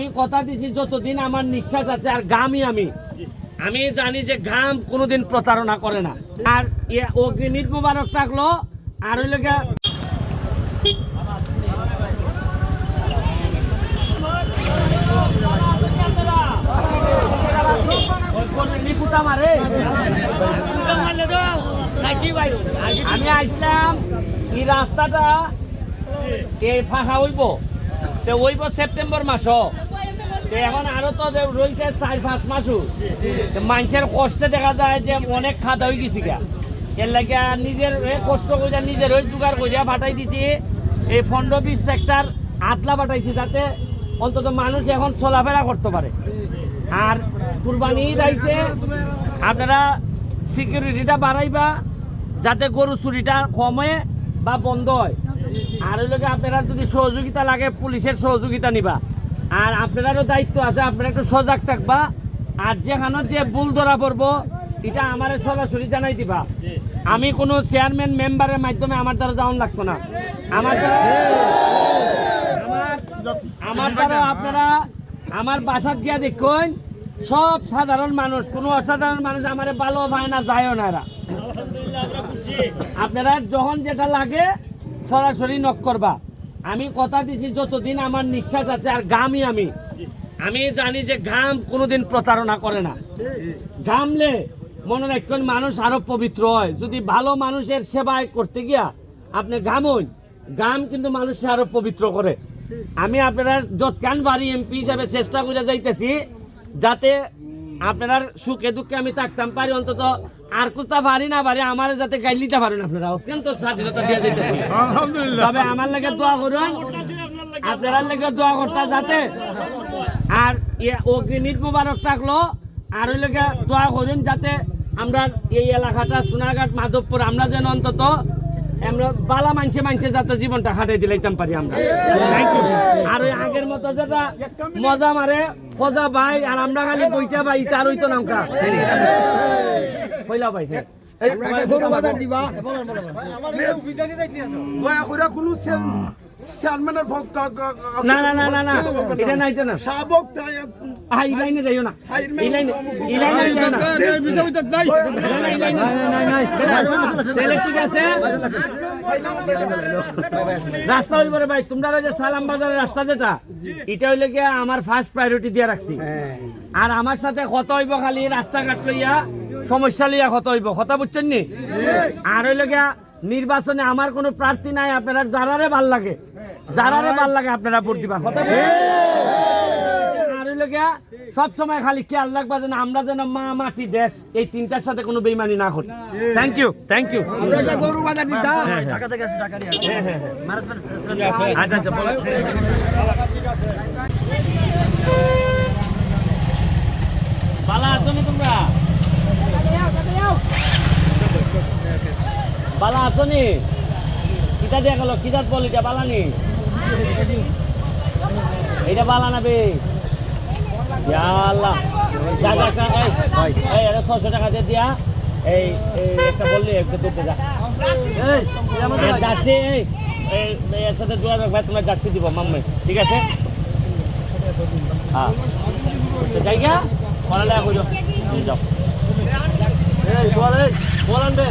আমি কথা দিছি, যতদিন আমার নিঃশ্বাস আছে আর গামই আমি আমি জানি যে ঘাম কোনোদিন প্রতারণা করে না। আর ইয়ে অগ্নিমিট মোবারক থাকল, আর ওই লোকে আমি আসলাম এই রাস্তাটা এই ফাঁকা হইব। তো হইব সেপ্টেম্বর মাস এখন আরও তো রয়েছে চার পাঁচ মাসও মানুষের কষ্টে দেখা যায় যে অনেক খাদা হয়ে গেছি গা। এর লাগে নিজের কষ্ট করে নিজের ওই জোগাড় করিয়া পাঠাই দিছি। এই পনেরো বিশ ট্রাক্টার আতলা পাঠাইছি যাতে অন্তত মানুষ এখন চলাফেরা করতে পারে। আর কুরবানি ঈদ আইছে, আপনারা সিকিউরিটিটা বাড়াইবা, যাতে গরু চুরিটা কমে বা বন্ধ হয়। আর ওই লোকে আপনারা যদি সহযোগিতা লাগে, পুলিশের সহযোগিতা নিবা। আর আপনারারও দায়িত্ব আছে আপনারা একটু সজাগ থাকবা। আর যেখানে যে ভুল ধরা পড়ব এটা আমার সরাসরি জানাই দিবা। আমি কোনো চেয়ারম্যান মেম্বারের মাধ্যমে আমার দ্বারা যাওয়ান লাগতো না। আমার আমার দ্বারা আপনারা আমার বাসাত গিয়া দেখুন সব সাধারণ মানুষ কোনো অসাধারণ মানুষ আমার ভালো পায় না যায়ও না এরা। আপনারা যখন যেটা লাগে সরাসরি নক করবা। আমি কথা দিছি, যতদিন আমার নিঃশ্বাস আছে আর গামই আমি আমি জানি যে ঘাম কোনোদিন প্রতারণা করে না। ঘামলে মনে রাখবেন মানুষ আরও পবিত্র হয়। যদি ভালো মানুষের সেবায় করতে গিয়া আপনি ঘামুন গাম কিন্তু মানুষকে আরও পবিত্র করে। আমি আপনারা যৎকান বাড়ি এমপি হিসাবে চেষ্টা করে যাইতেছি, যাতে আপনার সুখে দুঃখে আমি থাকতাম পারি অন্তত আর কোথা পারি না পারি আমার যাতে গাইল নিতে পারেন আপনারা। অত্যন্ত স্বাধীনতা দিয়ে যাইতেছি। তবে আমার লাগে দোয়া করুন আপনার লাগে দোয়া করতে যাতে আর ইয়ে অগ্নিমিট মোবারক থাকল আর ওই লোকে দোয়া করুন যাতে আমরা এই এলাকাটা সোনারঘাট মাধবপুর আমরা যেন অন্তত আমরা বালা মানছে মানছে যাতে জীবনটা খাটাই দিলাইতাম পারি আমরা। আর ওই আগের মতো যেটা মজা মারে খোঁজা ভাই আর আমরা খালি বইটা ভাই তার তো নামকা কইলা ভাই গরু বাজার দিবা। দয়া করে কোনো চেয়ারম্যানের ভক্ত না না না না না। এটা নাইতো না। শাবক আহ এই লাইনে যাইও না। এই লাইনে এই লাইনে যাইও না। তাহলে ঠিক আছে? রাস্তা হইব রে ভাই তোমরা যে সালাম বাজারের রাস্তা যেটা এটা হইলে গিয়া আমার ফার্স্ট প্রায়োরিটি দিয়ে রাখছি। আর আমার সাথে কত হইব খালি রাস্তাঘাট লইয়া সমস্যা লইয়া কত হইব। কথা বুঝছেন নি? আর হইলে গিয়া নির্বাচনে আমার কোনো প্রার্থী নাই আপনারা যারারে ভালো লাগে যারারে ভালো লাগে আপনারা ভোট দিবা কথা বুঝছেন? আর হইল গিয়া সব সময় খালি খেয়াল রাখবা যেন আমরা যেন মা মাটি দেশ এই তিনটার সাথে কোনো বেইমানি না করি থ্যাংক ইউ থ্যাংক ইউ। আচ্ছা আচ্ছা বলো। বালা আছো নি তোমরা বালা আছো নি? কিতা দিয়া গেল? কিতাত বল এটা বালা নি? এইটা বালা না বে? আল্লাহ। ছশো টাকা দিয়ে দিয়া। এই একটা বললি একটা দিতে যা। এর সাথে তোমরা দিব মাম্মে। ঠিক আছে? হ্যাঁ। তো যাই গা পড়ালেখা করো এই যাও। এই বল এই বলান রে